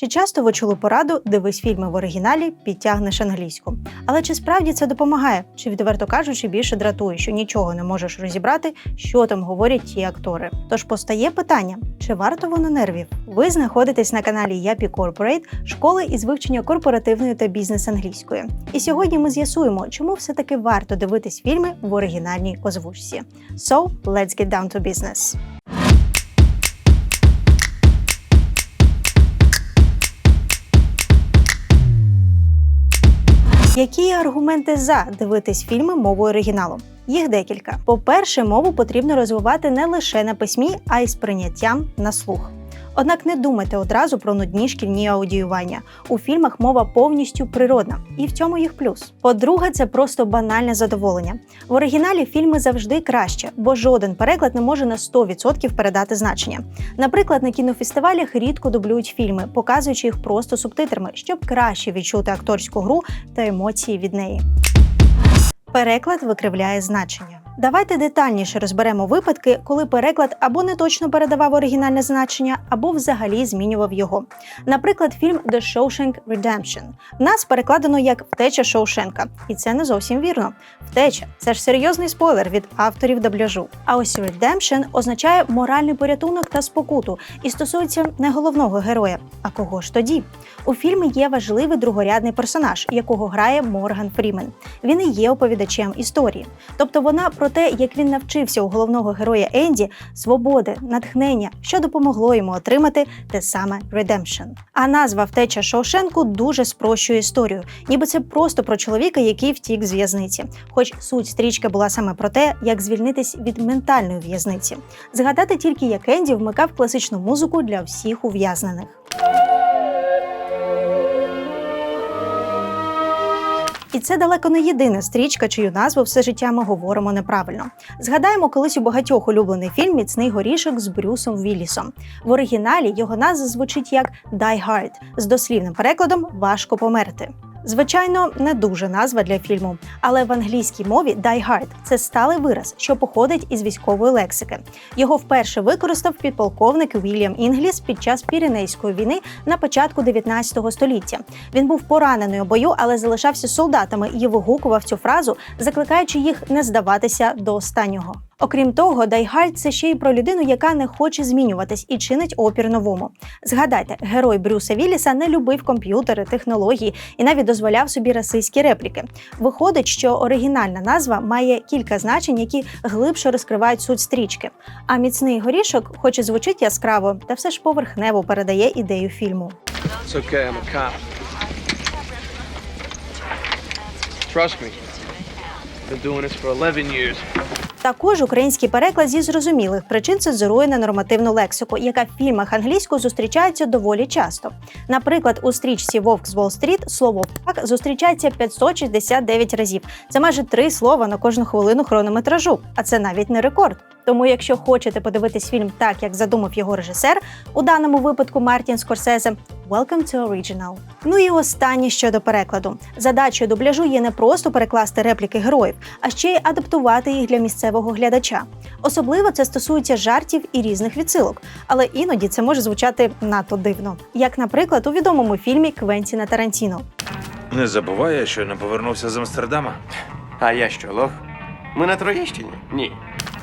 Чи часто ви чули пораду дивись фільми в оригіналі, підтягнеш англійську? Але чи справді це допомагає? Чи відверто кажучи, більше дратує, що нічого не можеш розібрати, що там говорять ті актори? Тож постає питання: чи варто воно нервів? Ви знаходитесь на каналі Япі Corporate, школи із вивчення корпоративної та бізнес англійської. І сьогодні ми з'ясуємо, чому все-таки варто дивитись фільми в оригінальній озвучці. So, let's get down to business. Які аргументи за дивитись фільми мовою оригіналу? Їх декілька. По-перше, мову потрібно розвивати не лише на письмі, а й сприйняттям на слух. Однак не думайте одразу про нудні шкільні аудіювання. У фільмах мова повністю природна, і в цьому їх плюс. По-друге, це просто банальне задоволення. В оригіналі фільми завжди краще, бо жоден переклад не може на 100% передати значення. Наприклад, на кінофестивалях рідко дублюють фільми, показуючи їх просто субтитрами, щоб краще відчути акторську гру та емоції від неї. Переклад викривляє значення. Давайте детальніше розберемо випадки, коли переклад або не точно передавав оригінальне значення, або взагалі змінював його. Наприклад, фільм The Shawshank Redemption. Нас перекладено як втеча Шоушенка, і це не зовсім вірно. Втеча це ж серйозний спойлер від авторів дубляжу. А ось Redemption означає моральний порятунок та спокуту і стосується не головного героя. А кого ж тоді? У фільмі є важливий другорядний персонаж, якого грає Морган Фрімен. Він і є оповідачем історії. Тобто вона про те, як він навчився у головного героя Енді свободи, натхнення, що допомогло йому отримати те саме Redemption. А назва втеча Шоушенку дуже спрощує історію, ніби це просто про чоловіка, який втік з в'язниці. Хоч суть стрічки була саме про те, як звільнитись від ментальної в'язниці. Згадати тільки, як Енді вмикав класичну музику для всіх ув'язнених. І це далеко не єдина стрічка, чию назву все життя ми говоримо неправильно. Згадаємо колись у багатьох улюблений фільм Міцний горішок з Брюсом Віллісом. В оригіналі його назва звучить як Die Hard, з дослівним перекладом Важко померти. Звичайно, не дуже назва для фільму, але в англійській мові Die Hard – це сталий вираз, що походить із військової лексики. Його вперше використав підполковник Вільям Інгліс під час Піренейської війни на початку 19 століття. Він був поранений у бою, але залишався солдатами і вигукував цю фразу, закликаючи їх не здаватися до останнього. Окрім того, Hard – це ще й про людину, яка не хоче змінюватись і чинить опір новому. Згадайте, герой Брюса Вілліса не любив комп'ютери, технології і навіть дозволяв собі расистські репліки. Виходить, що оригінальна назва має кілька значень, які глибше розкривають суть стрічки. А міцний горішок, хоч і звучить яскраво, та все ж поверхнево передає ідею фільму. It's okay, I'm a cop. Trust me. Been doing this for 11 years. Також український переклад зі зрозумілих причин цензурує ненормативну лексику, яка в фільмах англійською зустрічається доволі часто. Наприклад, у стрічці Вовк з Уолл-стріт слово «фак» зустрічається 569 разів. Це майже три слова на кожну хвилину хронометражу, а це навіть не рекорд. Тому, якщо хочете подивитись фільм так, як задумав його режисер, у даному випадку Мартін Скорсезе, Welcome to Original. Ну і останнє щодо перекладу. Задачею дубляжу є не просто перекласти репліки героїв, а ще й адаптувати їх для місцевого глядача. Особливо це стосується жартів і різних відсилок, але іноді це може звучати надто дивно, як, наприклад, у відомому фільмі Квентіна Тарантіно. Не забувай, я щойно повернувся з Амстердама. А я що, лох? Ми на Троєщині? Ні.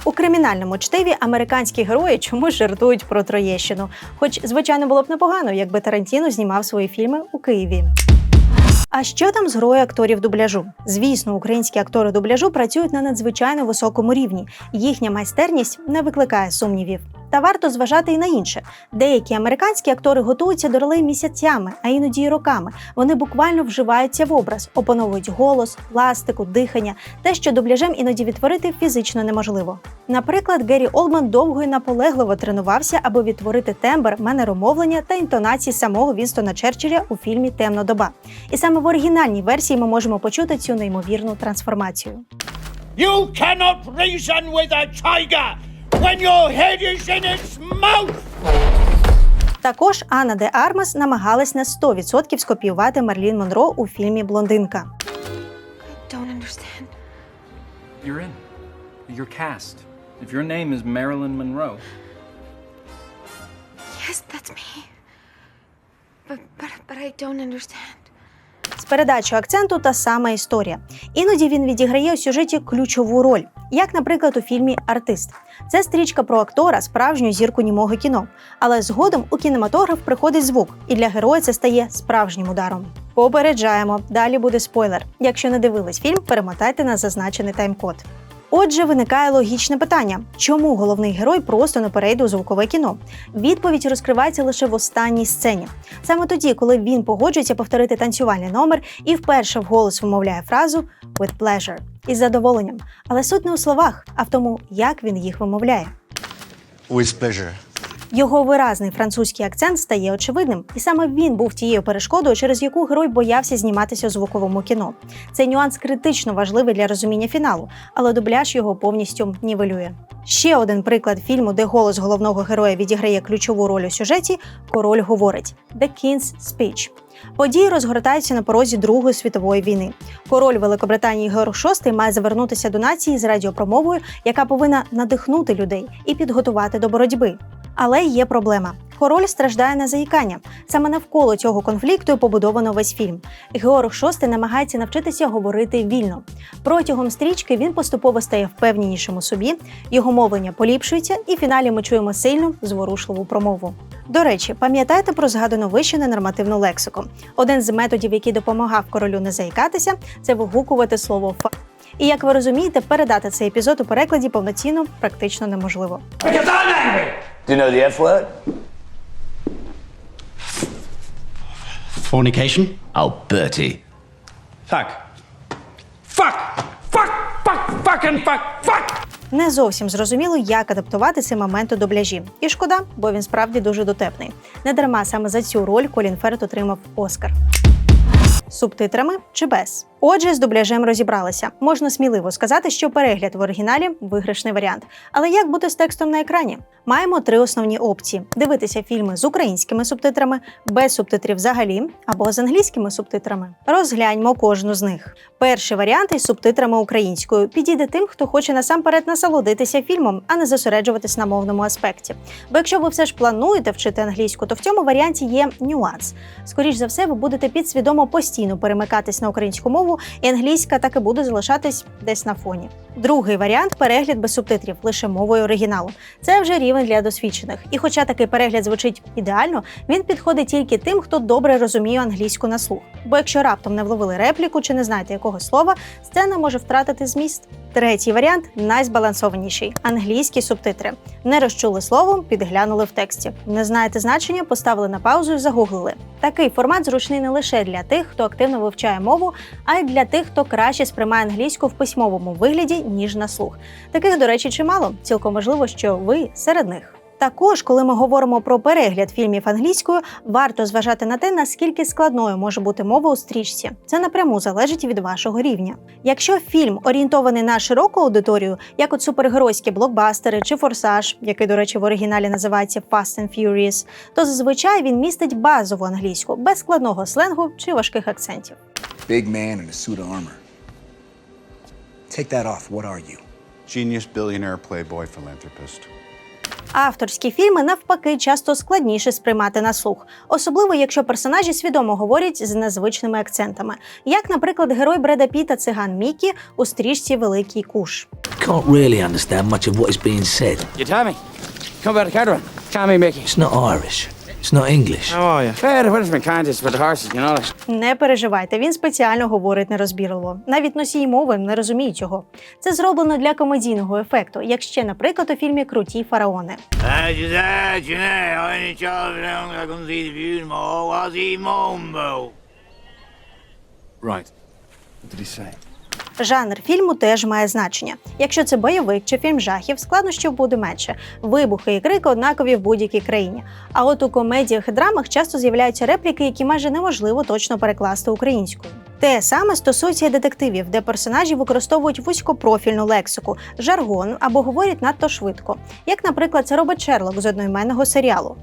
У кримінальному чтиві американські герої чомусь жартують про Троєщину. Хоч, звичайно, було б непогано, якби Тарантіно знімав свої фільми у Києві. А що там з грою акторів дубляжу? Звісно, українські актори дубляжу працюють на надзвичайно високому рівні. Їхня майстерність не викликає сумнівів. Та варто зважати і на інше. Деякі американські актори готуються до ролей місяцями, а іноді й роками. Вони буквально вживаються в образ, опановують голос, пластику, дихання, те, що дубляжем іноді відтворити фізично неможливо. Наприклад, Геррі Олдман довго і наполегливо тренувався, аби відтворити тембр, манеромовлення та інтонації самого Вінстона Черчилля у фільмі Темна доба. І саме в оригінальній версії ми можемо почути цю неймовірну трансформацію. You cannot reason with a tiger when your head is in its mouth! Також Анна де Армас намагалась на 100% скопіювати Мерлін Монро у фільмі Блондинка. Don't understand. You're in. You're cast. If your name is Marilyn Monroe, Yes, that's me. But but, but, but I don't understand. З передачою акценту та сама історія. Іноді він відіграє у сюжеті ключову роль, як, наприклад, у фільмі Артист. Це стрічка про актора, справжню зірку німого кіно. Але згодом у кінематограф приходить звук, і для героя це стає справжнім ударом. Попереджаємо, далі буде спойлер. Якщо не дивились фільм, перемотайте на зазначений тайм-код. Отже, виникає логічне питання: чому головний герой просто не перейде у звукове кіно? Відповідь розкривається лише в останній сцені. Саме тоді, коли він погоджується повторити танцювальний номер і вперше вголос вимовляє фразу «with pleasure» із задоволенням. Але суть не у словах, а в тому, як він їх вимовляє. With pleasure. Його виразний французький акцент стає очевидним, і саме він був тією перешкодою, через яку герой боявся зніматися у звуковому кіно. Цей нюанс критично важливий для розуміння фіналу, але дубляж його повністю нівелює. Ще один приклад фільму, де голос головного героя відіграє ключову роль у сюжеті Король говорить The King's Speech. Події розгортаються на порозі Другої світової війни. Король Великобританії Георг VI має звернутися до нації з радіопромовою, яка повинна надихнути людей і підготувати до боротьби. Але є проблема. Король страждає на заїкання. Саме навколо цього конфлікту побудовано весь фільм. Георг VI намагається навчитися говорити вільно. Протягом стрічки він поступово стає впевненішим у собі, його мовлення поліпшується, і в фіналі ми чуємо сильну, зворушливу промову. До речі, пам'ятайте про згадану вище ненормативну лексику. Один з методів, який допомагав королю не заїкатися, це вигукувати слово фа. І як ви розумієте, передати цей епізод у перекладі повноцінно практично неможливо. Do you know the F word? Fornication? Oh, Bertie. Fuck. Fuck! Fuck! Fuck! Fucking fuck! Fuck! Не зовсім зрозуміло, як адаптувати цей момент у дубляжі. І шкода, бо він справді дуже дотепний. Не дарма саме за цю роль Колін Ферт отримав Оскар. Субтитрами чи без? Отже, з дубляжем розібралися. Можна сміливо сказати, що перегляд в оригіналі виграшний варіант. Але як бути з текстом на екрані? Маємо три основні опції: дивитися фільми з українськими субтитрами, без субтитрів взагалі, або з англійськими субтитрами. Розгляньмо кожну з них. Перший варіант із субтитрами українською підійде тим, хто хоче насамперед насолодитися фільмом, а не зосереджуватись на мовному аспекті. Бо якщо ви все ж плануєте вчити англійську, то в цьому варіанті є нюанс. Скоріш за все, ви будете підсвідомо постійно перемикатись на українську мову, і англійська так і буде залишатись десь на фоні. Другий варіант перегляд без субтитрів лише мовою оригіналу. Це вже рівень для досвідчених. І хоча такий перегляд звучить ідеально, він підходить тільки тим, хто добре розуміє англійську на слух. Бо якщо раптом не вловили репліку чи не знаєте якого слова, сцена може втратити зміст. Третій варіант найзбалансованіший англійські субтитри. Не розчули словом, підглянули в тексті. Не знаєте значення, поставили на паузу і загуглили. Такий формат зручний не лише для тих, хто активно вивчає мову, а й для тих, хто краще сприймає англійську в письмовому вигляді, ніж на слух. Таких, до речі, чимало. Цілком можливо, що ви серед них. Також, коли ми говоримо про перегляд фільмів англійською, варто зважати на те, наскільки складною може бути мова у стрічці. Це напряму залежить від вашого рівня. Якщо фільм орієнтований на широку аудиторію, як от супергеройські блокбастери чи форсаж, який, до речі, в оригіналі називається Fast and Furious, то зазвичай він містить базову англійську, без складного сленгу чи важких акцентів. Big man in a suit of armor. Take that off. What are you? Genius, billionaire, playboy, philanthropist. Авторські фільми навпаки часто складніше сприймати на слух, особливо якщо персонажі свідомо говорять з незвичними акцентами, як, наприклад, герой Бреда Піта циган Мікі у стрічці Великий Куш. Can't really understand much of what is being said. You Tommy? Come about the Catherine. Tommy Mickey. It's not Irish. It's not English. How are you? Fair, my contest for the horses, you know? Не переживайте, він спеціально говорить нерозбірливо. Навіть носії мови не розуміють цього. Це зроблено для комедійного ефекту, як ще, наприклад, у фільмі Круті фараони. Right. What did he say? Жанр фільму теж має значення. Якщо це бойовик чи фільм жахів, складнощів буде менше. Вибухи і крики однакові в будь-якій країні. А от у комедіях і драмах часто з'являються репліки, які майже неможливо точно перекласти українською. Те саме стосується і детективів, де персонажі використовують вузькопрофільну лексику, жаргон або говорять надто швидко, як, наприклад, це робить Шерлок з одноіменного серіалу.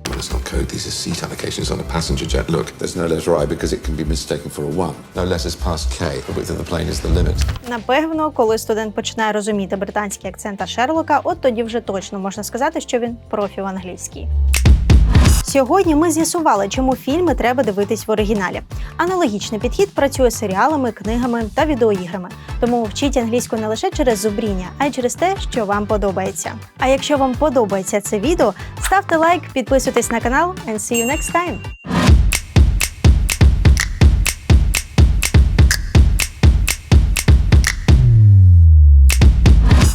Напевно, коли студент починає розуміти британський акцент Шерлока, от тоді вже точно можна сказати, що він профі в англійській. Сьогодні ми з'ясували, чому фільми треба дивитись в оригіналі. Аналогічний підхід працює з серіалами, книгами та відеоіграми. Тому вчіть англійську не лише через зубріння, а й через те, що вам подобається. А якщо вам подобається це відео, ставте лайк, підписуйтесь на канал and see you next time!